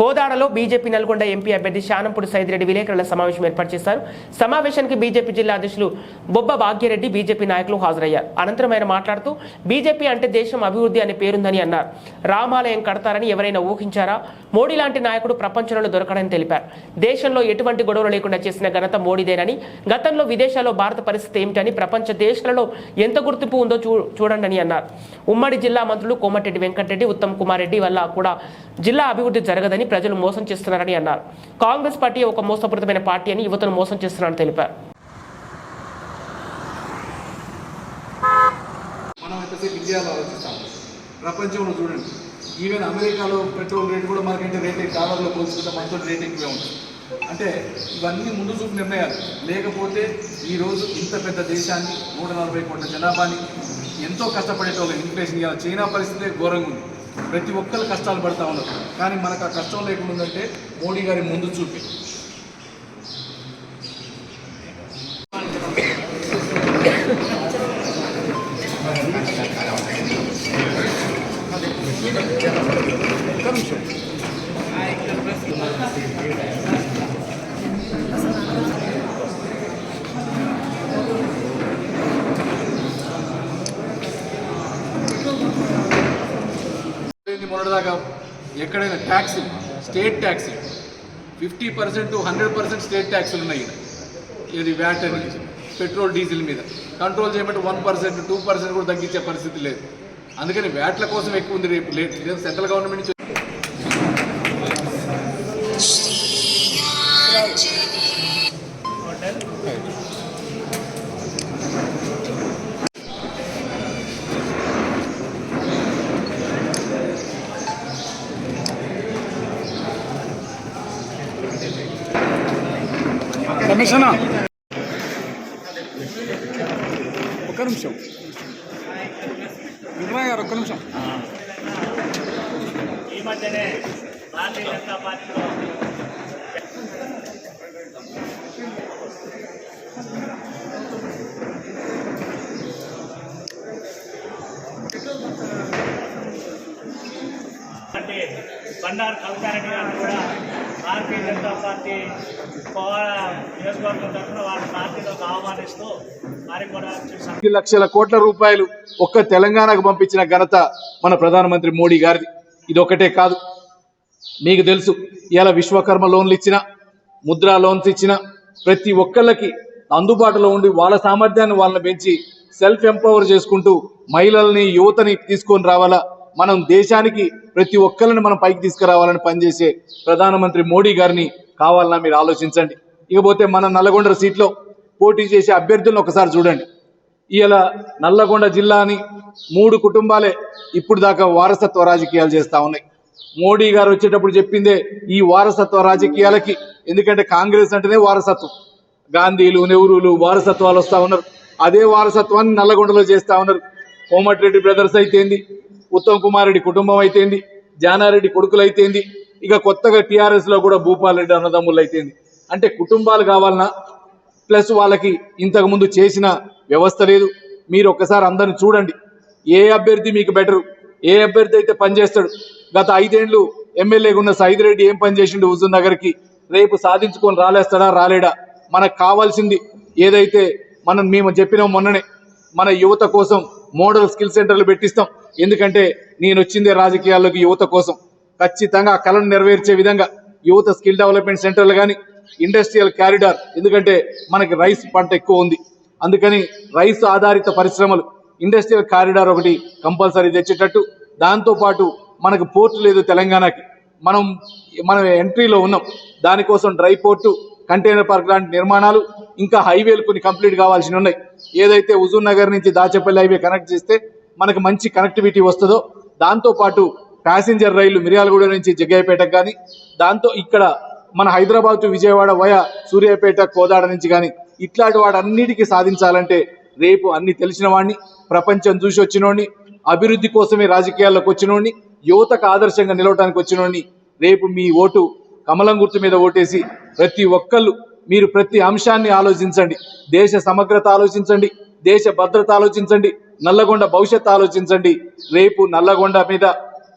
కోదాడలో BJP Nalgonda MP అభ్యర్థి శానంపూడి సైదిరెడ్డి విలేకరుల సమావేశం ఏర్పాటు చేశారు. సమావేశానికి బీజేపీ జిల్లా అధ్యక్షులు బొబ్బ భాగ్యరెడ్డి బీజేపీ నాయకులు హాజరయ్యారు. అనంతరం ఆయన మాట్లాడుతూ బీజేపీ అంటే దేశం అభివృద్ధి అనే పేరుందని అన్నారు. రామాలయం కడతారని ఎవరైనా ఊహించారా? మోడీ లాంటి నాయకుడు ప్రపంచంలో దొరకడని తెలిపారు. దేశంలో ఎటువంటి గొడవలు లేకుండా చేసిన ఘనత మోడీదేనని గతంలో విదేశాల్లో భారత పరిస్థితి ఏమిటని ప్రపంచ దేశాలలో ఎంత గుర్తింపు ఉందో చూ చూడండి అని అన్నారు. ఉమ్మడి జిల్లా మంత్రులు కోమటిరెడ్డి వెంకటరెడ్డి ఉత్తమ్ కుమార్ రెడ్డి వల్ల కూడా జిల్లా అభివృద్ధి జరగదని ప్రజలు మోసం చేస్తున్నారని అన్నారు. కాంగ్రెస్ పార్టీ ఒక మోసపూరితమైన పార్టీ అని యువతను మోసం చేస్తున్నారని తెలిపారు. మనం ఎంతసేపు ఇండియాలో ఆలోచిస్తాం ప్రపంచంలో చూడండి. ఈవెన్ అమెరికాలో పెట్రోల్ రేట్ కూడా మనకంటే రేట్ డాలర్లో పోల్చుకుంటే మనతో రేట్ ఎక్కువే ఉంటుంది. అంటే ఇవన్నీ ముందు చూపు నిర్ణయాలు. లేకపోతే ఈరోజు ఇంత పెద్ద దేశాన్ని నూట నలభై కోట్ల జనాభాని ఎంతో కష్టపడేటోళ్ళు ఇన్ఫ్లేషన్ ఇవాళ చైనా పరిస్థితి ఘోరంగా ఉంది. ప్రతి ఒక్కరు కష్టాలు పడతా ఉన్నారు. కానీ మనకు ఆ కష్టం లేకుండా ఉందంటే మోడీ గారి ముందు చూపి. ఏంది మొన్నటిదాకా ఎక్కడైనా tax state tax fifty percent hundred percent state ట్యాక్స్లు ఉన్నాయి. ఇది వ్యాట్ అని పెట్రోల్ డీజిల్ మీద. కంట్రోల్ చేయమంటే వన్ పర్సెంట్ టూ పర్సెంట్ కూడా తగ్గించే పరిస్థితి లేదు. అందుకని వ్యాట్ల కోసం ఎక్కువ ఉంది రేపు లేట్ లేదు సెంట్రల్ గవర్నమెంట్ నుంచి ఒక్క నిమిషం. వినయ్ గారు ఒక్క నిమిషం. ఈ మధ్యనే భారతీయ జనతా పార్టీలో అంటే బండారు కవితారెడ్డి గారు కూడా భారతీయ జనతా పార్టీ నియోజకవర్గం తరఫున వారి పార్టీలోకి ఆహ్వానిస్తూ వారికి కూడా ఐదు లక్షల కోట్ల రూపాయలు ఒక్క తెలంగాణకు పంపించిన ఘనత మన ప్రధానమంత్రి మోడీ గారిది. ఇది ఒకటే కాదు. మీకు తెలుసు ఇలా విశ్వకర్మ లోన్లు ఇచ్చిన ముద్రా లోన్స్ ఇచ్చిన ప్రతి ఒక్కళ్ళకి అందుబాటులో ఉండి వాళ్ళ సామర్థ్యాన్ని వాళ్ళని పెంచి సెల్ఫ్ ఎంపవర్ చేసుకుంటూ మహిళల్ని యువతని తీసుకొని రావాలా? మనం దేశానికి ప్రతి ఒక్కరిని మనం పైకి తీసుకురావాలని పనిచేసే ప్రధానమంత్రి మోడీ గారిని కావాలన్నా మీరు ఆలోచించండి. ఇకపోతే మన నల్లగొండ సీట్లో పోటీ చేసే అభ్యర్థులను ఒకసారి చూడండి. ఇలా నల్లగొండ జిల్లాని మూడు కుటుంబాలే ఇప్పుడు దాకా వారసత్వ రాజకీయాలు చేస్తూ ఉన్నాయి. మోడీ గారు వచ్చేటప్పుడు చెప్పిందే ఈ వారసత్వ రాజకీయాలకి ఎందుకంటే కాంగ్రెస్ అంటేనే వారసత్వం. గాంధీలు నెహ్రూలు వారసత్వాలు వస్తూ ఉన్నారు. అదే వారసత్వాన్ని నల్లగొండలో చేస్తూ ఉన్నారు. కోమటిరెడ్డి బ్రదర్స్ అయితేంది ఉత్తమ్ కుమార్ రెడ్డి కుటుంబం అయితేంది జానారెడ్డి కొడుకులు అయితేంది ఇక కొత్తగా టిఆర్ఎస్లో కూడా భూపాల్ రెడ్డి అన్నదమ్ములు అయితేంది. అంటే కుటుంబాలు కావాలన్నా ప్లస్ వాళ్ళకి ఇంతకుముందు చేసిన వ్యవస్థ లేదు. మీరు ఒక్కసారి అందరిని చూడండి. ఏ అభ్యర్థి మీకు బెటరు ఏ అభ్యర్థి అయితే పనిచేస్తాడు? గత ఐదేళ్ళు ఎమ్మెల్యేగా ఉన్న సైదిరెడ్డి ఏం పని చేసిండు హుజూర్ నగర్కి? రేపు సాధించుకొని రాలేస్తాడా రాలేడా? మనకు కావాల్సింది ఏదైతే మనం మేము చెప్పినాం మొన్ననే మన యువత కోసం మోడల్ స్కిల్ సెంటర్లు పెట్టిస్తాం. ఎందుకంటే నేను వచ్చిందే రాజకీయాల్లోకి యువత కోసం. ఖచ్చితంగా ఆ కళను నెరవేర్చే విధంగా యువత స్కిల్ డెవలప్మెంట్ సెంటర్లు కానీ ఇండస్ట్రియల్ క్యారిడార్ ఎందుకంటే మనకి రైస్ పంట ఎక్కువ ఉంది. అందుకని రైస్ ఆధారిత పరిశ్రమలు ఇండస్ట్రియల్ కారిడార్ ఒకటి కంపల్సరీ తెచ్చేటట్టు. దాంతోపాటు మనకు పోర్టు లేదు తెలంగాణకి. మనం మనం ఎంట్రీలో ఉన్నాం. దానికోసం డ్రై పోర్టు కంటైనర్ పార్క్ లాంటి నిర్మాణాలు ఇంకా హైవేలు కొన్ని కంప్లీట్ కావాల్సి ఉన్నాయి. ఏదైతే హుజూర్ నగర్ నుంచి దాచేపల్లి హైవే కనెక్ట్ చేస్తే మనకు మంచి కనెక్టివిటీ వస్తుందో దాంతోపాటు ప్యాసింజర్ రైలు మిర్యాలగూడ నుంచి జగ్గయ్యపేటకు కానీ దాంతో ఇక్కడ మన హైదరాబాద్ టు విజయవాడ వయా సూర్యాపేట కోదాడ నుంచి కానీ ఇట్లాంటి వాడన్నిటికీ సాధించాలంటే రేపు అన్ని తెలిసిన వాడిని ప్రపంచం చూసి వచ్చినోడిని అభివృద్ధి కోసమే రాజకీయాల్లోకి వచ్చినోడిని యువతకు ఆదర్శంగా నిలవడానికి వచ్చినోడిని రేపు మీ ఓటు కమలం గుర్తు మీద ఓటేసి ప్రతి ఒక్కళ్ళు మీరు ప్రతి అంశాన్ని ఆలోచించండి. దేశ సమగ్రత ఆలోచించండి. దేశ భద్రత ఆలోచించండి. నల్లగొండ భవిష్యత్తు ఆలోచించండి. రేపు నల్లగొండ మీద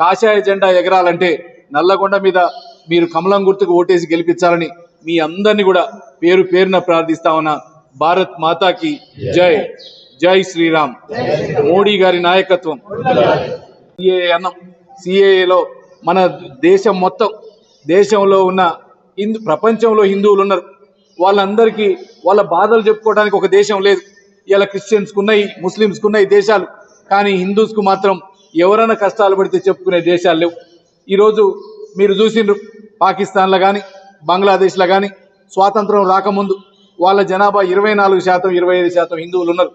కాషాయ జెండా ఎగరాలంటే నల్లగొండ మీద మీరు కమలం గుర్తుకు ఓటేసి గెలిపించాలని మీ అందరినీ కూడా పేరు పేరున ప్రార్థిస్తా ఉన్నా. భారత్ మాతాకి జై. జై శ్రీరామ్. మోడీ గారి నాయకత్వం. సిఏఏ అన్నం. సిఏఏలో మన దేశం మొత్తం దేశంలో ఉన్న హిందూ ప్రపంచంలో హిందువులు ఉన్నారు. వాళ్ళందరికీ వాళ్ళ బాధలు చెప్పుకోవడానికి ఒక దేశం లేదు. ఇలా క్రిస్టియన్స్కు ఉన్నాయి ముస్లిమ్స్కు ఉన్నాయి దేశాలు. కానీ హిందూస్కు మాత్రం ఎవరైనా కష్టాలు పడితే చెప్పుకునే దేశాలు లేవు. ఈరోజు మీరు చూసిండ్రు పాకిస్తాన్లో కానీ బంగ్లాదేశ్లో కానీ స్వాతంత్రం రాకముందు వాళ్ళ జనాభా ఇరవై నాలుగు శాతం ఇరవై ఐదు శాతం హిందువులు ఉన్నారు.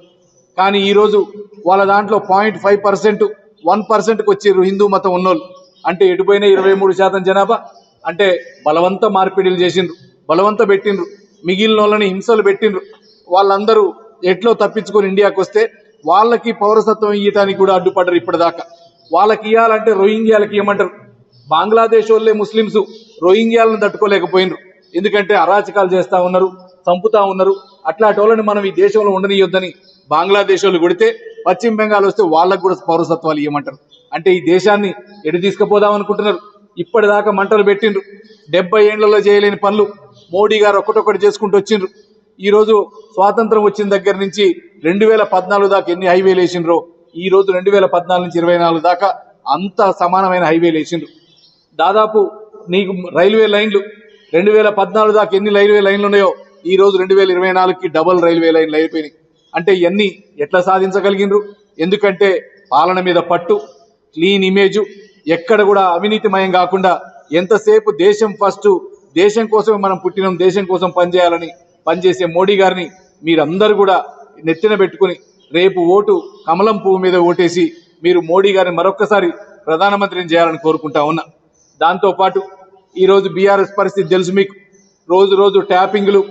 కానీ ఈరోజు వాళ్ళ దాంట్లో పాయింట్ ఫైవ్ పర్సెంట్ వన్ పర్సెంట్కి వచ్చిర్రు హిందూ మతం ఉన్నోళ్ళు. అంటే ఎటుపోయినా ఇరవై మూడు శాతం జనాభా అంటే బలవంత మార్పిడిలు చేసిండ్రు బలవంత పెట్టిండ్రు మిగిలిన వాళ్ళని హింసలు పెట్టిండ్రు. వాళ్ళందరూ ఎట్లో తప్పించుకొని ఇండియాకు వస్తే వాళ్ళకి పౌరసత్వం ఇవ్వటానికి కూడా అడ్డుపడ్డరు ఇప్పటిదాకా. వాళ్ళకి ఇవ్వాలంటే రోహింగ్యాలకి ఇవ్వమంటారు బంగ్లాదేశ్ వాళ్ళే ముస్లిమ్స్ రోహింగ్యాలను తట్టుకోలేకపోయినరు. ఎందుకంటే అరాచకాలు చేస్తూ ఉన్నారు చంపుతా ఉన్నారు. అట్లాంటి వాళ్ళని మనం ఈ దేశంలో ఉండనియొద్దని బంగ్లాదేశ్ వాళ్ళు కొడితే పశ్చిమ బెంగాల్ వస్తే వాళ్ళకు కూడా పౌరసత్వాలు ఇవ్వమంటారు అంటే ఈ దేశాన్ని ఎటు తీసుకుపోదాం అనుకుంటున్నారు. ఇప్పటిదాకా మంటలు పెట్టిండ్రు. డెబ్బై ఏళ్ళలో చేయలేని పనులు మోడీ గారు ఒకటొకటి చేసుకుంటూ వచ్చిండ్రు. ఈరోజు స్వాతంత్రం వచ్చిన దగ్గర నుంచి రెండు వేల పద్నాలుగు దాకా ఎన్ని హైవేలు వేసిండ్రో ఈ రోజు రెండు వేల పద్నాలుగు నుంచి ఇరవై నాలుగు దాకా అంత సమానమైన హైవేలు వేసిండ్రు. దాదాపు నీకు రైల్వే లైన్లు రెండు వేల పద్నాలుగు దాకా ఎన్ని రైల్వే లైన్లు ఉన్నాయో ఈ రోజు రెండు వేల ఇరవై నాలుగుకి డబల్ రైల్వే లైన్లు అయిపోయినాయి. అంటే ఇవన్నీ ఎట్లా సాధించగలిగినరు ఎందుకంటే పాలన మీద పట్టు క్లీన్ ఇమేజ్ ఎక్కడ కూడా అవినీతిమయం కాకుండా ఎంతసేపు దేశం ఫస్ట్ దేశం కోసమే మనం పుట్టినాం దేశం కోసం పనిచేయాలని పనిచేసే మోడీ గారిని మీరందరూ కూడా నెత్తిన పెట్టుకుని రేపు ఓటు కమలం పువ్వు మీద ఓటేసి మీరు మోడీ గారిని మరొక్కసారి ప్రధానమంత్రిని చేయాలని కోరుకుంటా ఉన్నా. దాంతోపాటు ఈరోజు బీఆర్ఎస్ పరిస్థితి తెలుసు మీకు. రోజు రోజు ట్యాపింగ్లు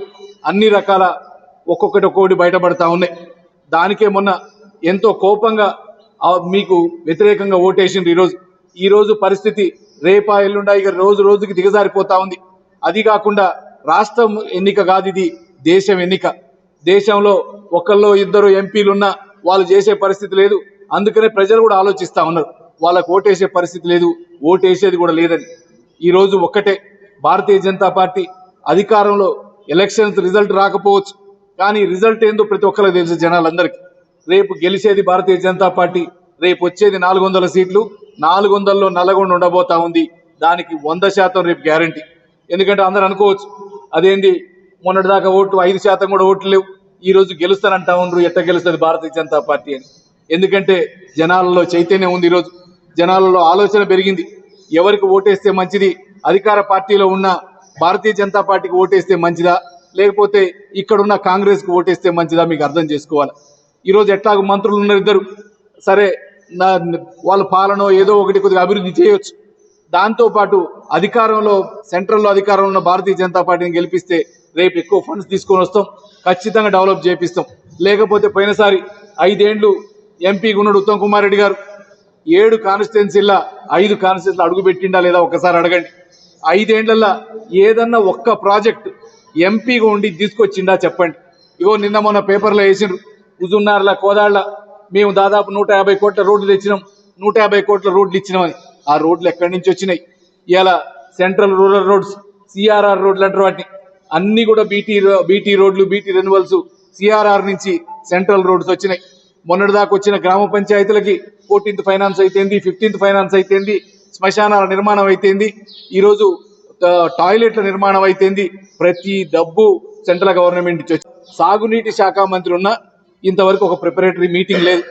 అన్ని రకాల ఒక్కొక్కటి ఒక్కొక్కటి బయటపడతా ఉన్నాయి. దానికే మొన్న ఎంతో కోపంగా మీకు వ్యతిరేకంగా ఓటేసిండ్రు ఈరోజు ఈ రోజు పరిస్థితి రేపా ఎల్లుండా ఇక రోజు రోజుకి దిగజారిపోతా ఉంది. అది కాకుండా రాష్ట్రం ఎన్నిక కాదు ఇది దేశం ఎన్నిక. దేశంలో ఒకళ్ళు ఇద్దరు ఎంపీలున్నా వాళ్ళు చేసే పరిస్థితి లేదు. అందుకనే ప్రజలు కూడా ఆలోచిస్తూ ఉన్నారు. వాళ్ళకు ఓటేసే పరిస్థితి లేదు ఓటేసేది కూడా లేదని. ఈ రోజు ఒక్కటే. భారతీయ జనతా పార్టీ అధికారంలో ఎలక్షన్స్ రిజల్ట్ రాకపోవచ్చు. కానీ రిజల్ట్ ఏందో ప్రతి ఒక్కరికి తెలుసు జనాలందరికీ. రేపు గెలిచేది భారతీయ జనతా పార్టీ రేపు వచ్చేది నాలుగు వందల సీట్లు. నాలుగు వందల్లో నల్లగొండ ఉండబోతా ఉంది. దానికి వంద శాతం రేపు గ్యారంటీ. ఎందుకంటే అందరూ అనుకోవచ్చు అదేంటి మొన్నటిదాకా ఓటు ఐదు శాతం కూడా ఓట్లు లేవు. ఈ రోజు గెలుస్తానంటా ఉండరు ఎట్ట గెలుస్తుంది భారతీయ జనతా పార్టీ అని. ఎందుకంటే జనాలలో చైతన్యం ఉంది ఈరోజు జనాలలో ఆలోచన పెరిగింది. ఎవరికి ఓటేస్తే మంచిది అధికార పార్టీలో ఉన్న భారతీయ జనతా పార్టీకి ఓటేస్తే మంచిదా? లేకపోతే ఇక్కడున్న కాంగ్రెస్కి ఓటేస్తే మంచిదా? మీకు అర్థం చేసుకోవాలి. ఈరోజు ఎట్లాగో మంత్రులు ఉన్నారు ఇద్దరు. సరే వాళ్ళ పాలన ఏదో ఒకటి కొద్దిగా అభివృద్ధి చేయొచ్చు. దాంతోపాటు అధికారంలో సెంట్రల్లో అధికారంలో ఉన్న భారతీయ జనతా పార్టీని గెలిపిస్తే రేపు ఎక్కువ ఫండ్స్ తీసుకొని వస్తాం. ఖచ్చితంగా డెవలప్ చేపిస్తాం. లేకపోతే పోయినసారి ఐదేండ్లు ఎంపీ ఉన్నాడు ఉత్తమ్ కుమార్ రెడ్డి గారు ఏడు కాన్స్టిట్యున్సీల్లో ఐదు కాన్స్టిట్యున్సీలు అడుగు పెట్టిండా లేదా ఒకసారి అడగండి. ఐదేండ్లల్లో ఏదన్నా ఒక్క ప్రాజెక్ట్ ఎంపీగా ఉండి తీసుకొచ్చిండా చెప్పండి. ఇగో నిన్న మొన్న పేపర్లో వేసిండ్రు. హుజున్నార్ల కోదాళ్ళ మేము దాదాపు నూట యాభై కోట్ల రోడ్లు తెచ్చినాం. నూట యాభై కోట్ల రోడ్లు ఇచ్చినామని. ఆ రోడ్లు ఎక్కడి నుంచి వచ్చినాయి? ఇలా సెంట్రల్ రూరల్ రోడ్స్ సిఆర్ఆర్ రోడ్లు అంటారు వాటిని. అన్ని కూడా బీటీ బీటీ రోడ్లు బీటీ రెన్యువల్స్ సిఆర్ఆర్ నుంచి సెంట్రల్ రోడ్స్ వచ్చినాయి. మొన్నటి దాకా వచ్చిన గ్రామ పంచాయతీలకి ఫోర్టీన్త్ ఫైనాన్స్ అయితేంది ఫిఫ్టీన్త్ ఫైనాన్స్ అయితేంది శ్మశానాల నిర్మాణం అయితేంది ఈరోజు టాయిలెట్ల నిర్మాణం అయితేంది ప్రతి డబ్బు సెంట్రల్ గవర్నమెంట్ నుంచి వచ్చి సాగునీటి శాఖ మంత్రి ఉన్న ఇంతవరకు ఒక ప్రిపరేటరీ మీటింగ్ లేదు.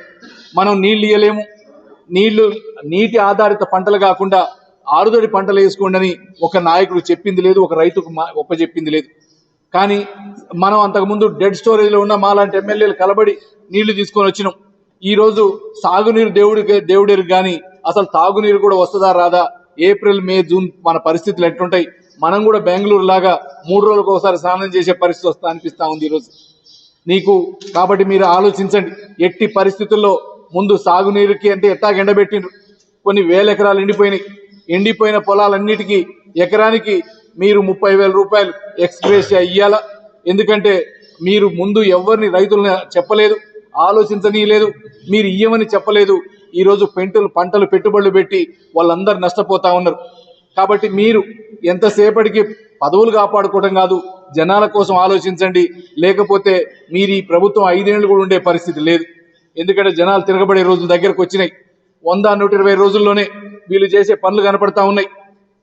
మనం నీళ్ళు ఇయ్యలేము. నీళ్ళు నీటి ఆధారిత పంటలు కాకుండా ఆరుదడి పంటలు వేసుకోండి అని ఒక నాయకుడు చెప్పింది లేదు ఒక రైతుకు మా- ఒప్పచెప్పింది లేదు. కానీ మనం అంతకుముందు డెడ్ స్టోరేజ్లో ఉన్న మాలాంటి ఎమ్మెల్యేలు కలబడి నీళ్ళు తీసుకొని వచ్చినాం. ఈ రోజు సాగునీరు దేవుడికి దేవుడేరు కానీ అసలు తాగునీరు కూడా వస్తుందా రాదా? ఏప్రిల్ మే జూన్ మన పరిస్థితులు ఎట్లుంటాయి? మనం కూడా బెంగళూరు లాగా మూడు రోజులకు ఒకసారి స్నానం చేసే పరిస్థితి వస్తా అనిపిస్తా ఉంది ఈరోజు నీకు కాబట్టి మీరు ఆలోచించండి. ఎట్టి పరిస్థితుల్లో ముందు సాగునీరుకి అంటే ఎట్టాగ ఎండబెట్టిండ్రు. కొన్ని వేల ఎకరాలు ఎండిపోయినాయి. ఎండిపోయిన పొలాలన్నిటికీ ఎకరానికి మీరు ముప్పై వేల రూపాయలు ఎక్స్ప్రెస్ ఇయ్యాలా ఎందుకంటే మీరు ముందు ఎవరిని రైతులను చెప్పలేదు ఆలోచించనీయలేదు మీరు ఇయ్యమని చెప్పలేదు. ఈరోజు పెంటలు పంటలు పెట్టుబడులు పెట్టి వాళ్ళందరూ నష్టపోతా ఉన్నారు. కాబట్టి మీరు ఎంతసేపటికి పదవులు కాపాడుకోవడం కాదు జనాల కోసం ఆలోచించండి. లేకపోతే మీరు ఈ ప్రభుత్వం ఐదేళ్ళు కూడా ఉండే పరిస్థితి లేదు. ఎందుకంటే జనాలు తిరగబడే రోజులు దగ్గరకు వచ్చినాయి. వంద నూట ఇరవై రోజుల్లోనే వీళ్ళు చేసే పనులు కనపడతా ఉన్నాయి.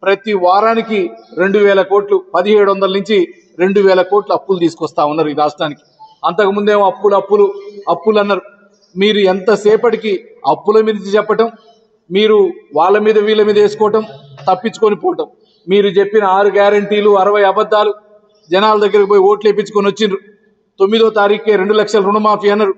ప్రతి వారానికి రెండు వేల కోట్లు పదిహేడు వందల నుంచి రెండు వేల కోట్లు అప్పులు తీసుకొస్తా ఉన్నారు ఈ రాష్ట్రానికి. అంతకుముందేమో అప్పులు అప్పులు అప్పులు అన్నారు. మీరు ఎంతసేపటికి అప్పుల మీద చెప్పటం మీరు వాళ్ళ మీద వీళ్ళ మీద వేసుకోవటం తప్పించుకొని పోవటం. మీరు చెప్పిన ఆరు గ్యారంటీలు అరవై అబద్ధాలు జనాల దగ్గరికి పోయి ఓట్లు వేయించుకొని వచ్చిండ్రు. తొమ్మిదో తారీఖుకే రెండు లక్షల రుణమాఫీ అన్నారు.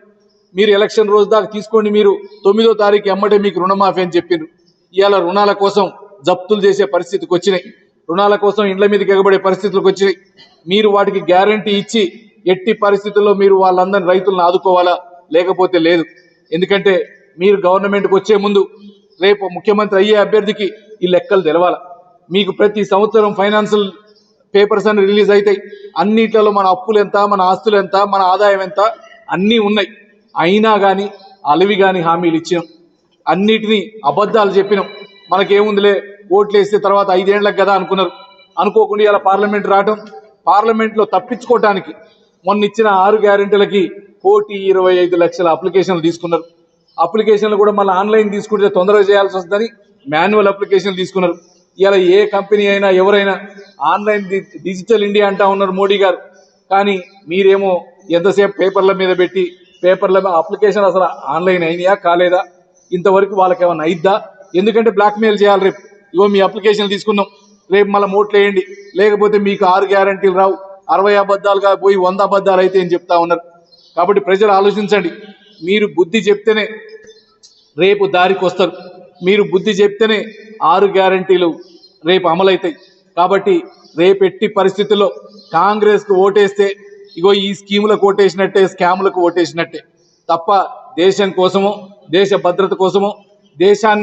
మీరు ఎలక్షన్ రోజు దాకా తీసుకోండి మీరు. తొమ్మిదో తారీఖు ఎమ్మటే మీకు రుణమాఫీ అని చెప్పిండ్రు ఇవాళ రుణాల కోసం జప్తులు చేసే పరిస్థితికి వచ్చినాయి. రుణాల కోసం ఇండ్ల మీదకి ఎగబడే పరిస్థితులకు వచ్చినాయి. మీరు వాటికి గ్యారంటీ ఇచ్చి ఎట్టి పరిస్థితుల్లో మీరు వాళ్ళందరినీ రైతులను ఆదుకోవాలా? లేకపోతే లేదు. ఎందుకంటే మీరు గవర్నమెంట్కి వచ్చే ముందు రేపు ముఖ్యమంత్రి అయ్యే అభ్యర్థికి ఈ లెక్కలు తెలవాలా? మీకు ప్రతి సంవత్సరం ఫైనాన్షియల్ పేపర్స్ అన్ని రిలీజ్ అవుతాయి అన్నిట్లలో మన అప్పులు ఎంత మన ఆస్తులు ఎంత మన ఆదాయం ఎంత అన్నీ ఉన్నాయి. అయినా కానీ అలవి కానీ హామీలు ఇచ్చినాం. అన్నిటినీ అబద్ధాలు చెప్పినాం. మనకేముందిలే ఓట్లు వేస్తే తర్వాత ఐదేళ్ళకు కదా అనుకున్నారు. అనుకోకుండా ఇలా పార్లమెంట్ రావడం పార్లమెంట్లో తప్పించుకోవటానికి మొన్న ఇచ్చిన ఆరు గ్యారెంటీలకి కోటి ఇరవై ఐదు లక్షల అప్లికేషన్లు తీసుకున్నారు. అప్లికేషన్లు కూడా మళ్ళీ ఆన్లైన్ తీసుకుంటే తొందరగా చేయాల్సి వస్తుందని మాన్యువల్ అప్లికేషన్లు తీసుకున్నారు. ఇలా ఏ కంపెనీ అయినా ఎవరైనా ఆన్లైన్ డిజిటల్ ఇండియా అంటా ఉన్నారు మోడీ గారు. కానీ మీరేమో ఎంతసేపు పేపర్ల మీద పెట్టి పేపర్ల అప్లికేషన్ అసలు ఆన్లైన్ అయినాయా కాలేదా? ఇంతవరకు వాళ్ళకి ఏమైనా అయిద్దా? ఎందుకంటే బ్లాక్మెయిల్ చేయాలి రేపు. ఇగో మీ అప్లికేషన్ తీసుకున్నాం రేపు మళ్ళీ మోట్లు వేయండి లేకపోతే మీకు ఆరు గ్యారంటీలు రావు. అరవై అబద్ధాలుగా పోయి వంద అబద్ధాలు అయితే అని చెప్తా ఉన్నారు. కాబట్టి ప్రజలు ఆలోచించండి. మీరు బుద్ధి చెప్తేనే రేపు దారికి వస్తారు. మీరు బుద్ధి చెప్తేనే ఆరు గ్యారంటీలు రేపు అమలవుతాయి కాబట్టి రేపు ఎట్టి పరిస్థితుల్లో కాంగ్రెస్కు ఓటేస్తే ఇగో ఈ స్కీములకు ఓటేసినట్టే స్కాములకు ఓటేసినట్టే. తప్ప దేశం కోసమో దేశ భద్రత కోసమో దేశాన్ని